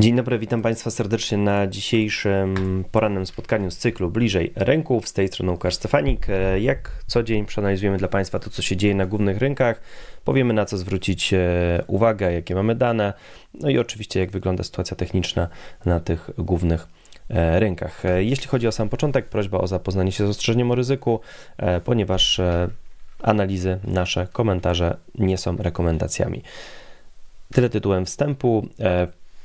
Dzień dobry, witam Państwa serdecznie na dzisiejszym porannym spotkaniu z cyklu Bliżej Rynków. Z tej strony Łukasz Stefanik. E, Jak co dzień przeanalizujemy dla Państwa to, co się dzieje na głównych rynkach. Powiemy, na co zwrócić e, uwagę, jakie mamy dane, no i oczywiście, jak wygląda sytuacja techniczna na tych głównych e, rynkach. Jeśli chodzi o sam początek, prośba o zapoznanie się z ostrzeżeniem o ryzyku, ponieważ analizy, nasze komentarze nie są rekomendacjami. Tyle tytułem wstępu.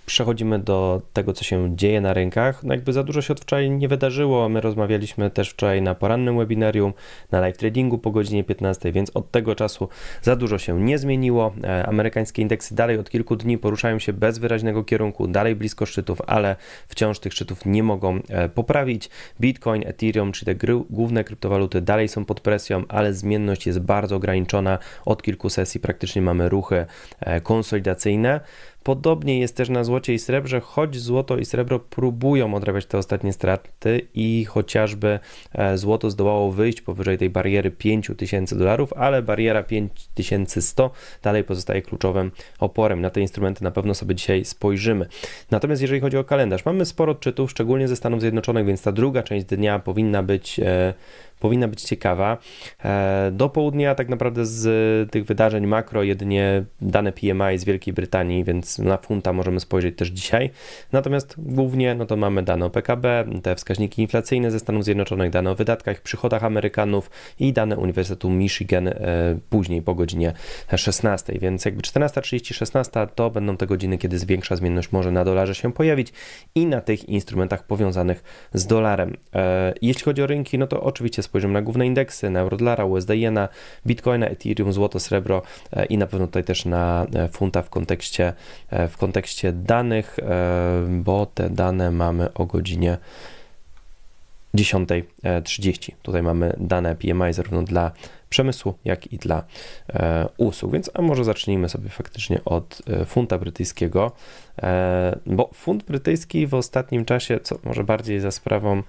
Przechodzimy do tego, co się dzieje na rynkach. No jakby za dużo się od wczoraj nie wydarzyło. My rozmawialiśmy też wczoraj na porannym webinarium, na live tradingu po godzinie 15, więc od tego czasu za dużo się nie zmieniło. E, amerykańskie indeksy dalej od kilku dni poruszają się bez wyraźnego kierunku, dalej blisko szczytów, ale wciąż tych szczytów nie mogą e, poprawić. Bitcoin, Ethereum, czyli te główne kryptowaluty dalej są pod presją, ale zmienność jest bardzo ograniczona. Od kilku sesji praktycznie mamy ruchy e, konsolidacyjne. Podobnie jest też na złocie i srebrze, choć złoto i srebro próbują odrabiać te ostatnie straty i chociażby e, złoto zdołało wyjść powyżej tej bariery 5000 dolarów, ale bariera 5100 dalej pozostaje kluczowym oporem. Na te instrumenty na pewno sobie dzisiaj spojrzymy. Natomiast jeżeli chodzi o kalendarz, mamy sporo odczytów, szczególnie ze Stanów Zjednoczonych, więc ta druga część dnia powinna być e, powinna być ciekawa. E, do południa tak naprawdę z tych wydarzeń makro jedynie dane PMI z Wielkiej Brytanii, więc na funta możemy spojrzeć też dzisiaj. Natomiast głównie no to mamy dane o PKB, te wskaźniki inflacyjne ze Stanów Zjednoczonych, dane o wydatkach, przychodach Amerykanów i dane Uniwersytetu Michigan e, później po godzinie 16, więc jakby 14.30, 16 to będą te godziny, kiedy większa zmienność może na dolarze się pojawić i na tych instrumentach powiązanych z dolarem. E, jeśli chodzi o rynki, no to oczywiście spojrzymy na główne indeksy, na eurodolara, USD Jena, Bitcoina, Ethereum, złoto, srebro e, i na pewno tutaj też na e, funta w kontekście, e, w kontekście danych, bo te dane mamy o godzinie 10.30. Tutaj mamy dane PMI zarówno dla przemysłu, jak i dla usług. Więc a może zacznijmy sobie faktycznie od funta brytyjskiego, bo funt brytyjski w ostatnim czasie, co może bardziej za sprawą E,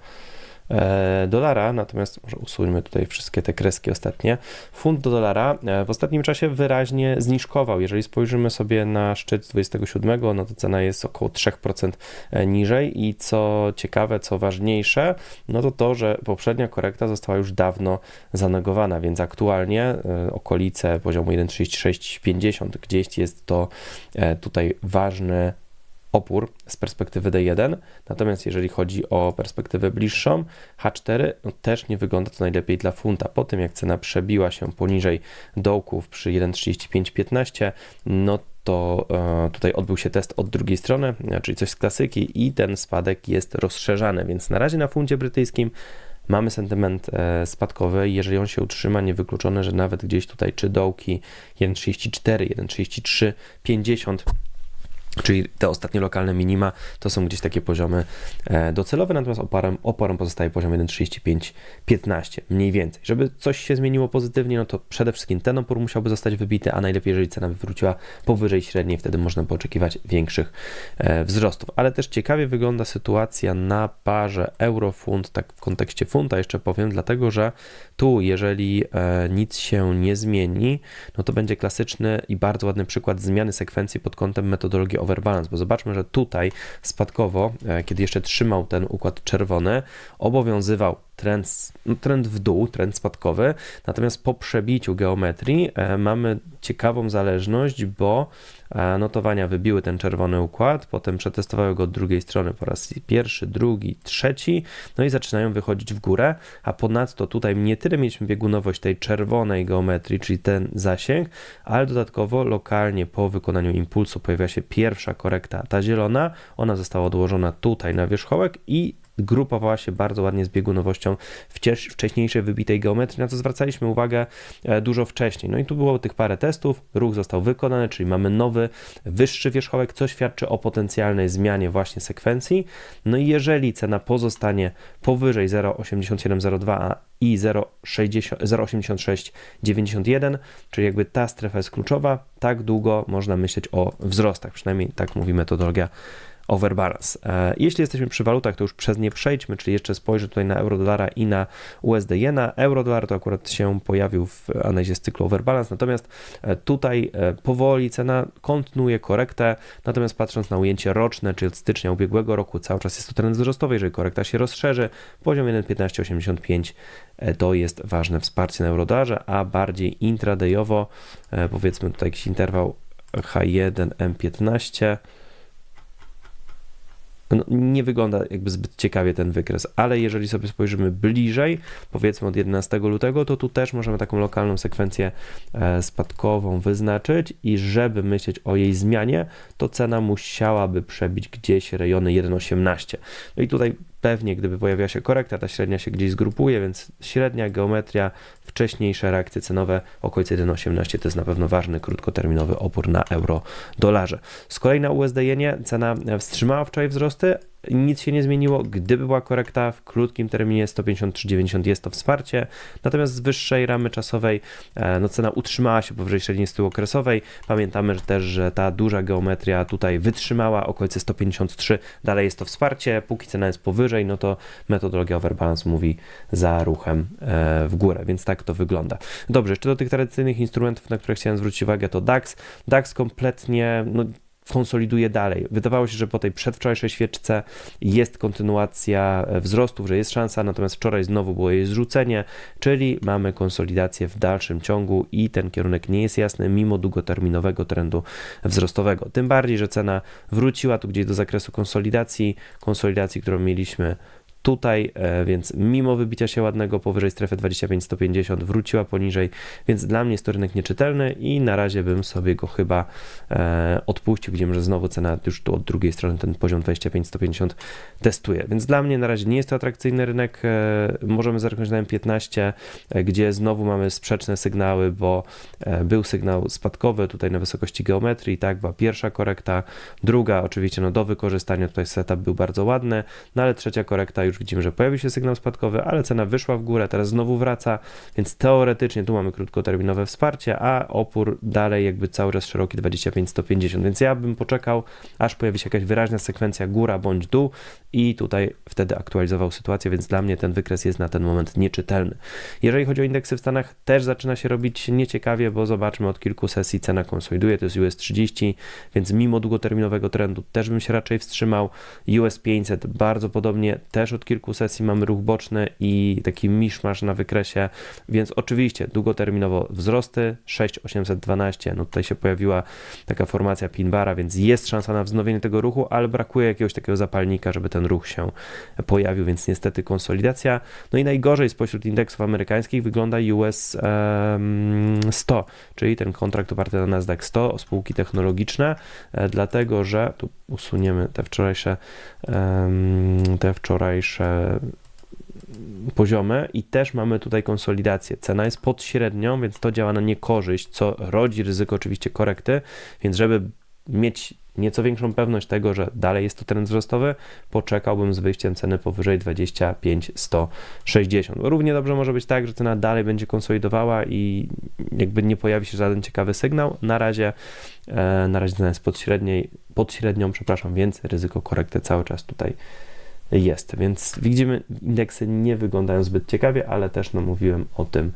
dolara, natomiast może usuńmy tutaj wszystkie te kreski ostatnie. Funt do dolara e, w ostatnim czasie wyraźnie zniżkował. Jeżeli spojrzymy sobie na szczyt z 27, no to cena jest około 3% e, niżej i co ciekawe, co ważniejsze, no to to, że poprzednia korekta została już dawno zanegowana, więc aktualnie okolice poziomu 1,3650 gdzieś jest to tutaj ważny opór z perspektywy D1, natomiast jeżeli chodzi o perspektywę bliższą, H4 no też nie wygląda to najlepiej dla funta. Po tym jak cena przebiła się poniżej dołków przy 1,3515, no to e, tutaj odbył się test od drugiej strony, czyli coś z klasyki i ten spadek jest rozszerzany, więc na razie na funcie brytyjskim mamy sentyment e, spadkowy. Jeżeli on się utrzyma, niewykluczone, że nawet gdzieś tutaj czy dołki 1,34, 1,33, 50 Czyli te ostatnie lokalne minima to są gdzieś takie poziomy e, docelowe, natomiast oporem, oporem pozostaje poziom 1,35-15 mniej więcej. Żeby coś się zmieniło pozytywnie, no to przede wszystkim ten opór musiałby zostać wybity, a najlepiej, jeżeli cena wywróciła powyżej średniej, wtedy można by oczekiwać większych e, wzrostów. Ale też ciekawie wygląda sytuacja na parze euro-funt, tak w kontekście funta jeszcze powiem, dlatego że tu, jeżeli e, nic się nie zmieni, no to będzie klasyczny i bardzo ładny przykład zmiany sekwencji pod kątem metodologii overbalance, bo zobaczmy, że tutaj spadkowo, e, kiedy jeszcze trzymał ten układ czerwony, obowiązywał trend, no, trend w dół, trend spadkowy, natomiast po przebiciu geometrii e, mamy ciekawą zależność, bo e, notowania wybiły ten czerwony układ, potem przetestowały go od drugiej strony po raz pierwszy, drugi, trzeci, no i zaczynają wychodzić w górę, a ponadto tutaj nie tyle mieliśmy biegunowość tej czerwonej geometrii, czyli ten zasięg, ale dodatkowo lokalnie po wykonaniu impulsu pojawia się pierwsza korekta, ta zielona, ona została odłożona tutaj na wierzchołek i grupowała się bardzo ładnie z biegunowością wcześniejszej wybitej geometrii, na co zwracaliśmy uwagę e, dużo wcześniej. No i tu było tych parę testów, ruch został wykonany, czyli mamy nowy, wyższy wierzchołek, co świadczy o potencjalnej zmianie właśnie sekwencji. No i jeżeli cena pozostanie powyżej 0,8702 i 0,8691, czyli jakby ta strefa jest kluczowa, tak długo można myśleć o wzrostach, przynajmniej tak mówi metodologia overbalance. E, jeśli jesteśmy przy walutach, to już przez nie przejdźmy, czyli jeszcze spojrzę tutaj na euro-dolara i na USD jena. Euro-dolar to akurat się pojawił w analizie z cyklu overbalance, natomiast e, tutaj e, powoli cena kontynuuje korektę, natomiast patrząc na ujęcie roczne, czyli od stycznia ubiegłego roku, cały czas jest to trend wzrostowy, jeżeli korekta się rozszerzy, poziom 1,1585 to jest ważne wsparcie na eurodolarze, a bardziej intradayowo, powiedzmy tutaj jakiś interwał H1, M15, no, nie wygląda jakby zbyt ciekawie ten wykres, ale jeżeli sobie spojrzymy bliżej, powiedzmy od 11 lutego, to tu też możemy taką lokalną sekwencję e, spadkową wyznaczyć i żeby myśleć o jej zmianie, to cena musiałaby przebić gdzieś rejony 1,18. No i tutaj pewnie, gdyby pojawiła się korekta, ta średnia się gdzieś zgrupuje, więc średnia geometria, wcześniejsze reakcje cenowe, okolice 1,18 to jest na pewno ważny krótkoterminowy opór na euro-dolarze. Z kolei na USD jenie cena wstrzymała wczoraj wzrosty, nic się nie zmieniło. Gdyby była korekta w krótkim terminie 153,90 jest to wsparcie, natomiast z wyższej ramy czasowej e, no, cena utrzymała się powyżej średniej okresowej. Pamiętamy też, że ta duża geometria tutaj wytrzymała okolice 153, dalej jest to wsparcie, póki cena jest powyżej, no to metodologia overbalance mówi za ruchem e, w górę, więc tak to wygląda. Dobrze, jeszcze do tych tradycyjnych instrumentów, na które chciałem zwrócić uwagę, to DAX. DAX kompletnie, no konsoliduje dalej. Wydawało się, że po tej przedwczorajszej świeczce jest kontynuacja e, wzrostów, że jest szansa, natomiast wczoraj znowu było jej zrzucenie, czyli mamy konsolidację w dalszym ciągu i ten kierunek nie jest jasny mimo długoterminowego trendu wzrostowego. Tym bardziej, że cena wróciła tu gdzieś do zakresu konsolidacji, konsolidacji, którą mieliśmy tutaj, e, więc mimo wybicia się ładnego powyżej strefy 25-150 wróciła poniżej, więc dla mnie jest to rynek nieczytelny i na razie bym sobie go chyba e, odpuścił. Widzimy, że znowu cena już tu od drugiej strony ten poziom 25-150 testuje, więc dla mnie na razie nie jest to atrakcyjny rynek. E, możemy zerknąć na M15, gdzie znowu mamy sprzeczne sygnały, bo był sygnał spadkowy tutaj na wysokości geometrii, tak, była pierwsza korekta, druga oczywiście no do wykorzystania, tutaj setup był bardzo ładny, no ale trzecia korekta już widzimy, że pojawił się sygnał spadkowy, ale cena wyszła w górę, teraz znowu wraca, więc teoretycznie tu mamy krótkoterminowe wsparcie, a opór dalej jakby cały czas szeroki 25-150, więc ja bym poczekał, aż pojawi się jakaś wyraźna sekwencja góra bądź dół i tutaj wtedy aktualizował sytuację, więc dla mnie ten wykres jest na ten moment nieczytelny. Jeżeli chodzi o indeksy w Stanach, też zaczyna się robić nieciekawie, bo zobaczmy od kilku sesji cena konsoliduje, to jest US 30, więc mimo długoterminowego trendu też bym się raczej wstrzymał. US 500 bardzo podobnie też od kilku sesji mamy ruch boczny i taki miszmasz na wykresie, więc oczywiście długoterminowo wzrosty 6812, no tutaj się pojawiła taka formacja pinbara, więc jest szansa na wznowienie tego ruchu, ale brakuje jakiegoś takiego zapalnika, żeby ten ruch się pojawił, więc niestety konsolidacja. No i najgorzej spośród indeksów amerykańskich wygląda US 100, czyli ten kontrakt oparty na Nasdaq 100 o spółki technologiczne, e, dlatego że tu usuniemy te wczorajsze te wczorajsze poziomy i też mamy tutaj konsolidację. Cena jest pod średnią, więc to działa na niekorzyść, co rodzi ryzyko oczywiście korekty, więc żeby mieć nieco większą pewność tego, że dalej jest to trend wzrostowy, poczekałbym z wyjściem ceny powyżej 25 160. Równie dobrze może być tak, że cena dalej będzie konsolidowała i jakby nie pojawi się żaden ciekawy sygnał. Na razie e, na razie cena jest pod, średniej, pod średnią, przepraszam, więc ryzyko korekty cały czas tutaj jest. Więc widzimy, indeksy nie wyglądają zbyt ciekawie, ale też no, mówiłem o tym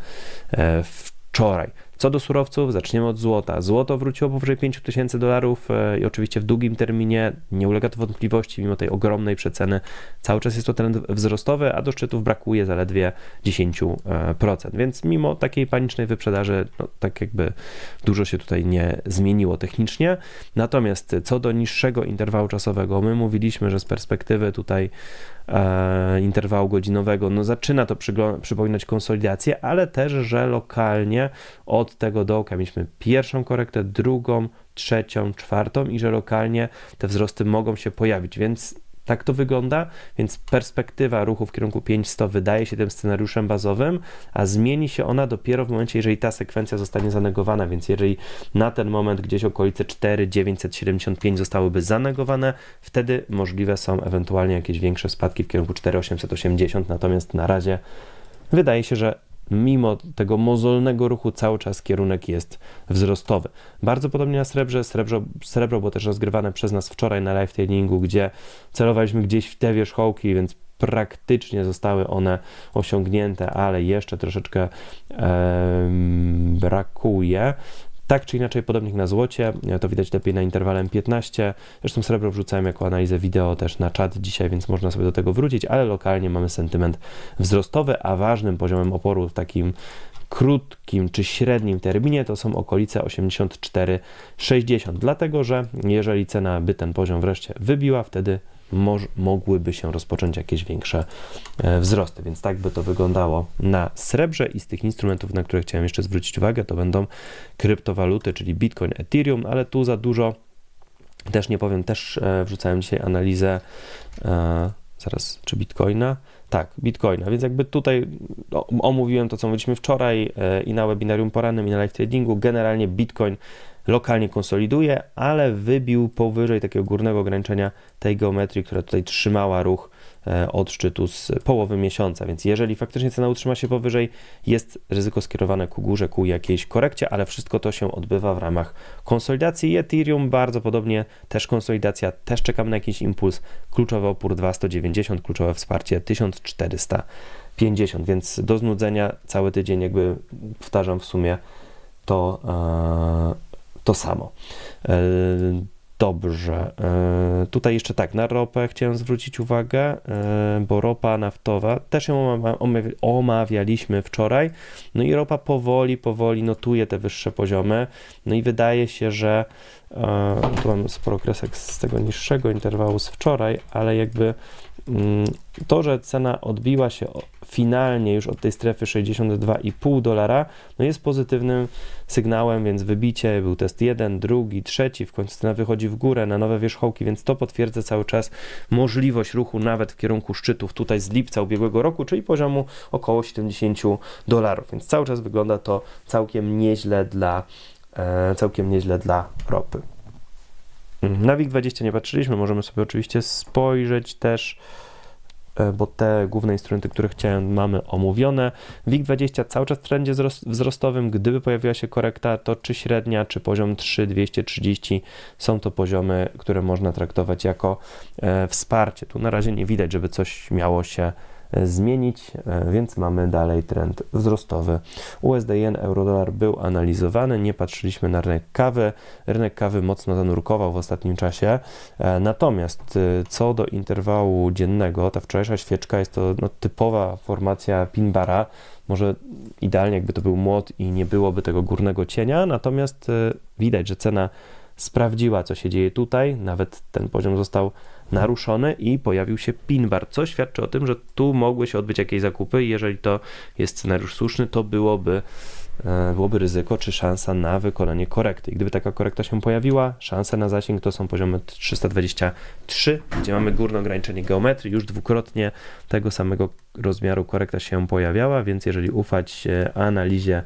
e, wczoraj. Co do surowców, zaczniemy od złota. Złoto wróciło powyżej 5000 dolarów e, i oczywiście w długim terminie nie ulega to wątpliwości, mimo tej ogromnej przeceny. Cały czas jest to trend wzrostowy, a do szczytów brakuje zaledwie 10%. Więc mimo takiej panicznej wyprzedaży, no, tak jakby dużo się tutaj nie zmieniło technicznie. Natomiast co do niższego interwału czasowego, my mówiliśmy, że z perspektywy tutaj e, interwału godzinowego, no zaczyna to przypominać konsolidację, ale też, że lokalnie od tego dołka mieliśmy pierwszą korektę, drugą, trzecią, czwartą i że lokalnie te wzrosty mogą się pojawić, więc tak to wygląda, więc perspektywa ruchu w kierunku 500 wydaje się tym scenariuszem bazowym, a zmieni się ona dopiero w momencie, jeżeli ta sekwencja zostanie zanegowana, więc jeżeli na ten moment gdzieś okolice 4,975 zostałyby zanegowane, wtedy możliwe są ewentualnie jakieś większe spadki w kierunku 4,880, natomiast na razie wydaje się, że mimo tego mozolnego ruchu cały czas kierunek jest wzrostowy. Bardzo podobnie na srebrze. Srebro, srebro było też rozgrywane przez nas wczoraj na live trainingu, gdzie celowaliśmy gdzieś w te wierzchołki, więc praktycznie zostały one osiągnięte, ale jeszcze troszeczkę brakuje. Tak czy inaczej, podobnie jak na złocie, to widać lepiej na interwale 15. Zresztą srebro wrzucałem jako analizę wideo też na czat dzisiaj, więc można sobie do tego wrócić, ale lokalnie mamy sentyment wzrostowy, a ważnym poziomem oporu w takim krótkim czy średnim terminie to są okolice 84,60. Dlatego, że jeżeli cena by ten poziom wreszcie wybiła, wtedy mogłyby się rozpocząć jakieś większe e, wzrosty. Więc tak by to wyglądało na srebrze i z tych instrumentów, na które chciałem jeszcze zwrócić uwagę, to będą kryptowaluty, czyli Bitcoin, Ethereum, ale tu za dużo też nie powiem, też e, wrzucałem dzisiaj analizę e, zaraz, czy Bitcoina? Tak, Bitcoina, więc jakby tutaj omówiłem to, co mówiliśmy wczoraj i na webinarium porannym, i na live tradingu. Generalnie Bitcoin lokalnie konsoliduje, ale wybił powyżej takiego górnego ograniczenia tej geometrii, która tutaj trzymała ruch e, od szczytu z połowy miesiąca. Więc jeżeli faktycznie cena utrzyma się powyżej, jest ryzyko skierowane ku górze, ku jakiejś korekcie, ale wszystko to się odbywa w ramach konsolidacji. Ethereum bardzo podobnie, też konsolidacja, też czekam na jakiś impuls. Kluczowy opór 290, kluczowe wsparcie 1450, więc do znudzenia cały tydzień jakby powtarzam w sumie to yy, to samo. E, dobrze. E, tutaj jeszcze tak, na ropę chciałem zwrócić uwagę, e, bo ropa naftowa, też ją omawialiśmy wczoraj, no i ropa powoli, powoli notuje te wyższe poziomy, no i wydaje się, że tu mam sporo kresek z tego niższego interwału z wczoraj, ale jakby to, że cena odbiła się finalnie już od tej strefy 62,5 dolara, no jest pozytywnym sygnałem, więc wybicie, był test jeden, drugi, trzeci, w końcu cena wychodzi w górę na nowe wierzchołki, więc to potwierdza cały czas możliwość ruchu nawet w kierunku szczytów tutaj z lipca ubiegłego roku, czyli poziomu około 70 dolarów, więc cały czas wygląda to całkiem nieźle dla E, całkiem nieźle dla ropy. Na WIG20 nie patrzyliśmy, możemy sobie oczywiście spojrzeć też, e, bo te główne instrumenty, które chciałem, mamy omówione. WIG20 cały czas w trendzie wzrostowym, gdyby pojawiła się korekta, to czy średnia, czy poziom 3230 są to poziomy, które można traktować jako e, wsparcie. Tu na razie nie widać, żeby coś miało się zmienić, e, więc mamy dalej trend wzrostowy. USD yen, euro-dolar był analizowany, nie patrzyliśmy na rynek kawy. Rynek kawy mocno zanurkował w ostatnim czasie. E, natomiast e, co do interwału dziennego, ta wczorajsza świeczka jest to no, typowa formacja pinbara. Może idealnie jakby to był młot i nie byłoby tego górnego cienia, natomiast widać, że cena sprawdziła, co się dzieje tutaj. Nawet ten poziom został naruszony i pojawił się pin bar, co świadczy o tym, że tu mogły się odbyć jakieś zakupy i jeżeli to jest scenariusz słuszny, to byłoby e, byłoby ryzyko czy szansa na wykonanie korekty. I gdyby taka korekta się pojawiła, szanse na zasięg to są poziomy 323, gdzie mamy górne ograniczenie geometrii, już dwukrotnie tego samego rozmiaru korekta się pojawiała, więc jeżeli ufać e, analizie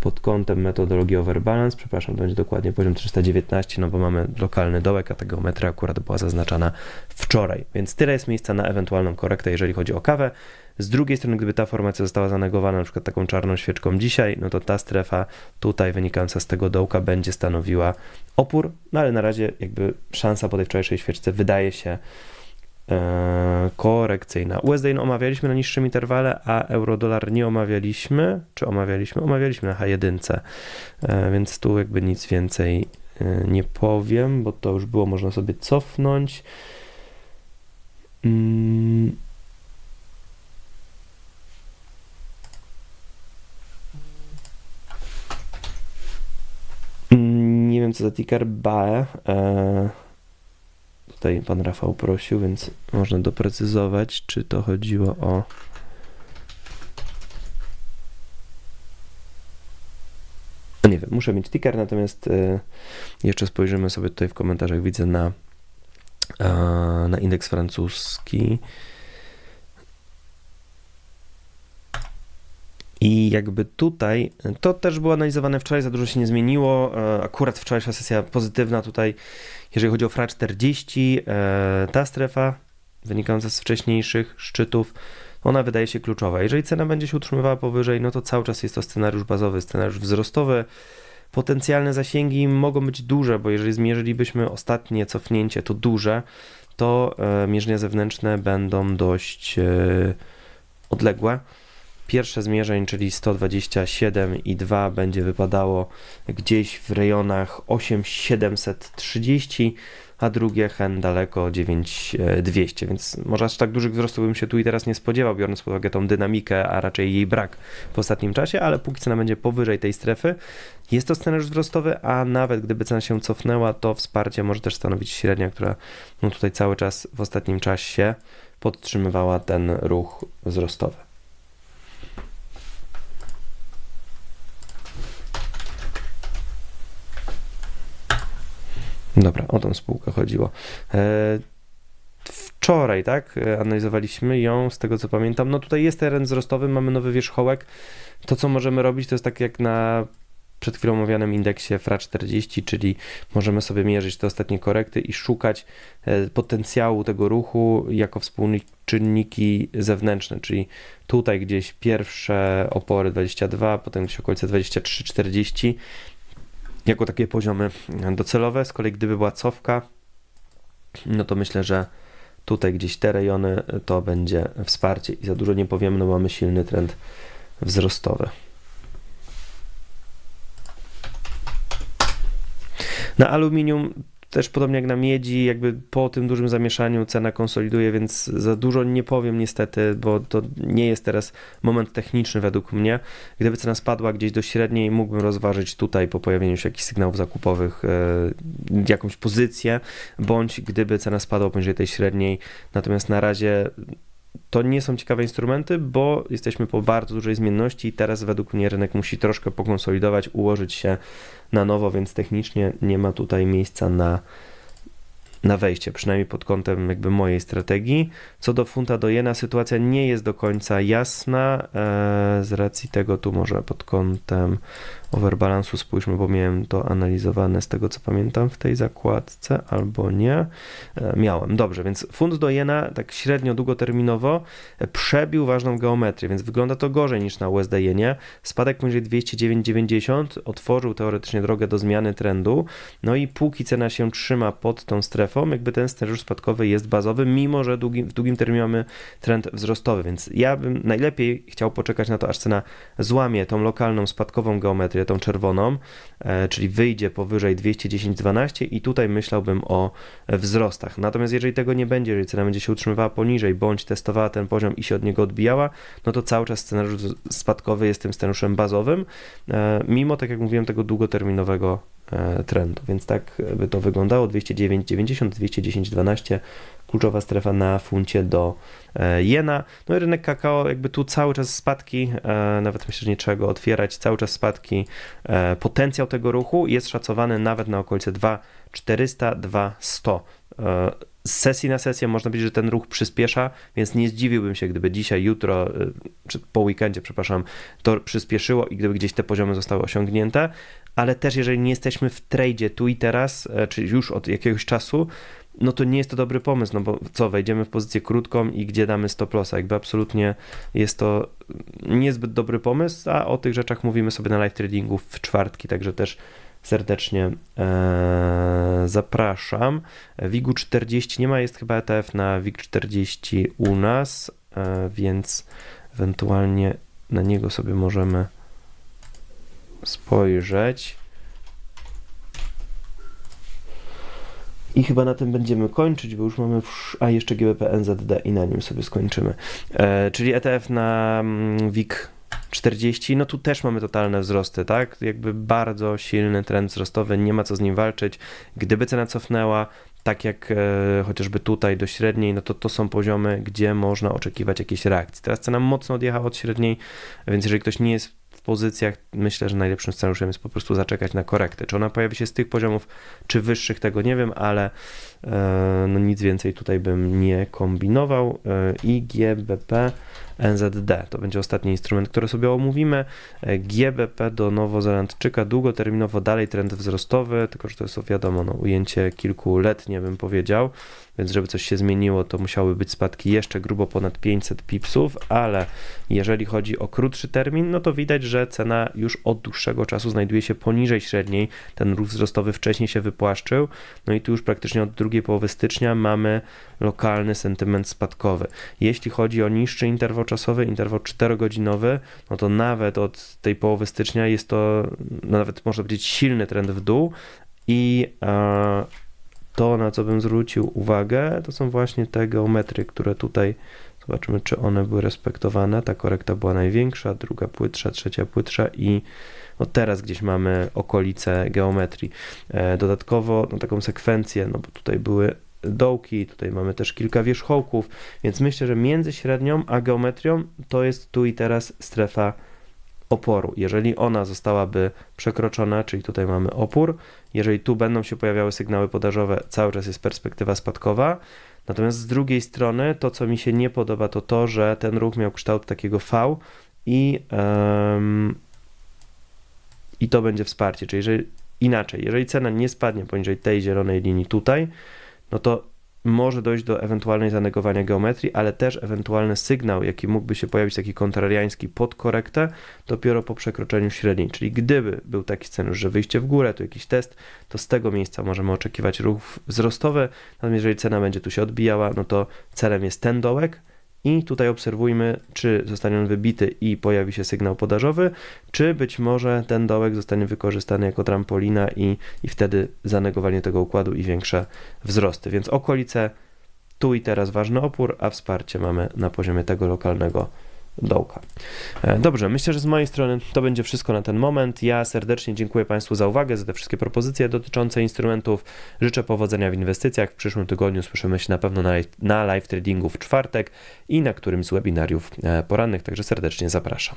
pod kątem metodologii overbalance, przepraszam, to będzie dokładnie poziom 319, no bo mamy lokalny dołek, a ta geometria akurat była zaznaczana wczoraj, więc tyle jest miejsca na ewentualną korektę, jeżeli chodzi o kawę. Z drugiej strony, gdyby ta formacja została zanegowana na przykład taką czarną świeczką dzisiaj, no to ta strefa tutaj wynikająca z tego dołka będzie stanowiła opór, no ale na razie jakby szansa po tej wczorajszej świeczce wydaje się korekcyjna. USD omawialiśmy na niższym interwale, a euro-dolar nie omawialiśmy. Czy omawialiśmy? Omawialiśmy na H1, e, więc tu jakby nic więcej e, nie powiem, bo to już było, można sobie cofnąć. Mm. Nie wiem co za ticker BAE. Tutaj pan Rafał prosił, więc można doprecyzować, czy to chodziło o. No nie wiem, muszę mieć ticker, natomiast y, jeszcze spojrzymy sobie tutaj w komentarzach, widzę na, na indeks francuski. I jakby tutaj, to też było analizowane wczoraj, za dużo się nie zmieniło. E, akurat wczorajsza sesja pozytywna tutaj, jeżeli chodzi o FRA 40, e, ta strefa wynikająca z wcześniejszych szczytów, ona wydaje się kluczowa. Jeżeli cena będzie się utrzymywała powyżej, no to cały czas jest to scenariusz bazowy, scenariusz wzrostowy. Potencjalne zasięgi mogą być duże, bo jeżeli zmierzylibyśmy ostatnie cofnięcie, to duże, to e, mierzenia zewnętrzne będą dość odległe. Pierwsze zmierzeń, czyli 127,2 będzie wypadało gdzieś w rejonach 8730, a drugie hen daleko 9200, więc może aż tak dużych wzrostów bym się tu i teraz nie spodziewał, biorąc pod uwagę tą dynamikę, a raczej jej brak w ostatnim czasie, ale póki cena będzie powyżej tej strefy, jest to scenariusz wzrostowy, a nawet gdyby cena się cofnęła, to wsparcie może też stanowić średnia, która no tutaj cały czas w ostatnim czasie podtrzymywała ten ruch wzrostowy. Dobra, o tą spółkę chodziło. E, wczoraj, tak, analizowaliśmy ją, z tego co pamiętam. No tutaj jest teren wzrostowy, mamy nowy wierzchołek. To, co możemy robić, to jest tak jak na przed chwilą omawianym indeksie FRA 40, czyli możemy sobie mierzyć te ostatnie korekty i szukać e, potencjału tego ruchu jako współczynniki zewnętrzne, czyli tutaj gdzieś pierwsze opory 22, potem gdzieś okolice 23-40 jako takie poziomy docelowe. Z kolei gdyby była cofka, no to myślę, że tutaj gdzieś te rejony to będzie wsparcie i za dużo nie powiemy, no mamy silny trend wzrostowy. Na aluminium też podobnie jak na miedzi, jakby po tym dużym zamieszaniu cena konsoliduje, więc za dużo nie powiem niestety, bo to nie jest teraz moment techniczny według mnie. Gdyby cena spadła gdzieś do średniej, mógłbym rozważyć tutaj po pojawieniu się jakichś sygnałów zakupowych e, jakąś pozycję, bądź gdyby cena spadła poniżej tej średniej. Natomiast na razie to nie są ciekawe instrumenty, bo jesteśmy po bardzo dużej zmienności i teraz według mnie rynek musi troszkę pokonsolidować, ułożyć się na nowo, więc technicznie nie ma tutaj miejsca na na wejście, przynajmniej pod kątem jakby mojej strategii. Co do funta do jena, sytuacja nie jest do końca jasna. E, z racji tego tu może pod kątem overbalansu spójrzmy, bo miałem to analizowane z tego co pamiętam w tej zakładce, albo nie. E, miałem, dobrze, więc funt do jena tak średnio długoterminowo przebił ważną geometrię, więc wygląda to gorzej niż na USD jenie. Spadek poniżej 209,90 otworzył teoretycznie drogę do zmiany trendu, no i póki cena się trzyma pod tą strefą, jakby ten scenariusz spadkowy jest bazowy, mimo że w długim terminie mamy trend wzrostowy, więc ja bym najlepiej chciał poczekać na to, aż cena złamie tą lokalną spadkową geometrię, tą czerwoną, e, czyli wyjdzie powyżej 210-12 i tutaj myślałbym o wzrostach. Natomiast jeżeli tego nie będzie, jeżeli cena będzie się utrzymywała poniżej, bądź testowała ten poziom i się od niego odbijała, no to cały czas scenariusz spadkowy jest tym scenariuszem bazowym, e, mimo, tak jak mówiłem, tego długoterminowego trendu. Więc tak by to wyglądało. 209,90, 210,12 kluczowa strefa na funcie do e, jena. No i rynek kakao, jakby tu cały czas spadki, e, nawet myślę, że nie trzeba go otwierać, cały czas spadki. E, potencjał tego ruchu jest szacowany nawet na okolice 2,400, 2,100 z sesji na sesję można powiedzieć, że ten ruch przyspiesza, więc nie zdziwiłbym się, gdyby dzisiaj, jutro, czy po weekendzie, przepraszam, to przyspieszyło i gdyby gdzieś te poziomy zostały osiągnięte, ale też jeżeli nie jesteśmy w tradzie tu i teraz, czy już od jakiegoś czasu, no to nie jest to dobry pomysł, no bo co, wejdziemy w pozycję krótką i gdzie damy stop lossa, jakby absolutnie jest to niezbyt dobry pomysł, a o tych rzeczach mówimy sobie na live tradingu w czwartki, także też serdecznie e, zapraszam. WIG 40 nie ma, jest chyba ETF na WIG 40 u nas, e, więc ewentualnie na niego sobie możemy spojrzeć. I chyba na tym będziemy kończyć, bo już mamy, w, a jeszcze GBP NZD i na nim sobie skończymy. E, czyli ETF na mm, WIG 40, no tu też mamy totalne wzrosty, tak? Jakby bardzo silny trend wzrostowy, nie ma co z nim walczyć. Gdyby cena cofnęła, tak jak e, chociażby tutaj do średniej, no to to są poziomy, gdzie można oczekiwać jakiejś reakcji. Teraz cena mocno odjechała od średniej, więc jeżeli ktoś nie jest w pozycjach, myślę, że najlepszym scenariuszem jest po prostu zaczekać na korektę. Czy ona pojawi się z tych poziomów, czy wyższych, tego nie wiem, ale e, no nic więcej tutaj bym nie kombinował. E, I GBP NZD. To będzie ostatni instrument, który sobie omówimy. E, GBP do Nowozelandczyka, długoterminowo dalej trend wzrostowy, tylko że to jest wiadomo, no, ujęcie kilkuletnie bym powiedział, więc żeby coś się zmieniło, to musiały być spadki jeszcze grubo ponad 500 pipsów, ale jeżeli chodzi o krótszy termin, no to widać, że cena już od dłuższego czasu znajduje się poniżej średniej. Ten ruch wzrostowy wcześniej się wypłaszczył, no i tu już praktycznie od drugiej połowy stycznia mamy lokalny sentyment spadkowy. Jeśli chodzi o niższy interwał czasowy, interwał 4-godzinowy, no to nawet od tej połowy stycznia jest to, no nawet można powiedzieć, silny trend w dół i e, to, na co bym zwrócił uwagę, to są właśnie te geometry, które tutaj zobaczymy, czy one były respektowane. Ta korekta była największa, druga płytsza, trzecia płytsza i no teraz gdzieś mamy okolice geometrii. E, dodatkowo no, taką sekwencję, no bo tutaj były dołki, tutaj mamy też kilka wierzchołków, więc myślę, że między średnią a geometrią to jest tu i teraz strefa oporu. Jeżeli ona zostałaby przekroczona, czyli tutaj mamy opór, jeżeli tu będą się pojawiały sygnały podażowe, cały czas jest perspektywa spadkowa. Natomiast z drugiej strony, to co mi się nie podoba, to to, że ten ruch miał kształt takiego V i, um, i to będzie wsparcie. Czyli jeżeli inaczej, jeżeli cena nie spadnie poniżej tej zielonej linii tutaj, no to może dojść do ewentualnej zanegowania geometrii, ale też ewentualny sygnał, jaki mógłby się pojawić, taki kontrariański pod korektę, dopiero po przekroczeniu średniej. Czyli gdyby był taki scenariusz, że wyjście w górę, to jakiś test, to z tego miejsca możemy oczekiwać ruch wzrostowy, natomiast jeżeli cena będzie tu się odbijała, no to celem jest ten dołek, i tutaj obserwujmy, czy zostanie on wybity i pojawi się sygnał podażowy, czy być może ten dołek zostanie wykorzystany jako trampolina i, i wtedy zanegowanie tego układu i większe wzrosty. Więc okolice tu i teraz ważny opór, a wsparcie mamy na poziomie tego lokalnego dołka. E, dobrze, myślę, że z mojej strony to będzie wszystko na ten moment. Ja serdecznie dziękuję Państwu za uwagę, za te wszystkie propozycje dotyczące instrumentów. Życzę powodzenia w inwestycjach. W przyszłym tygodniu słyszymy się na pewno na, na live tradingu w czwartek i na którymś z webinariów e, porannych, także serdecznie zapraszam.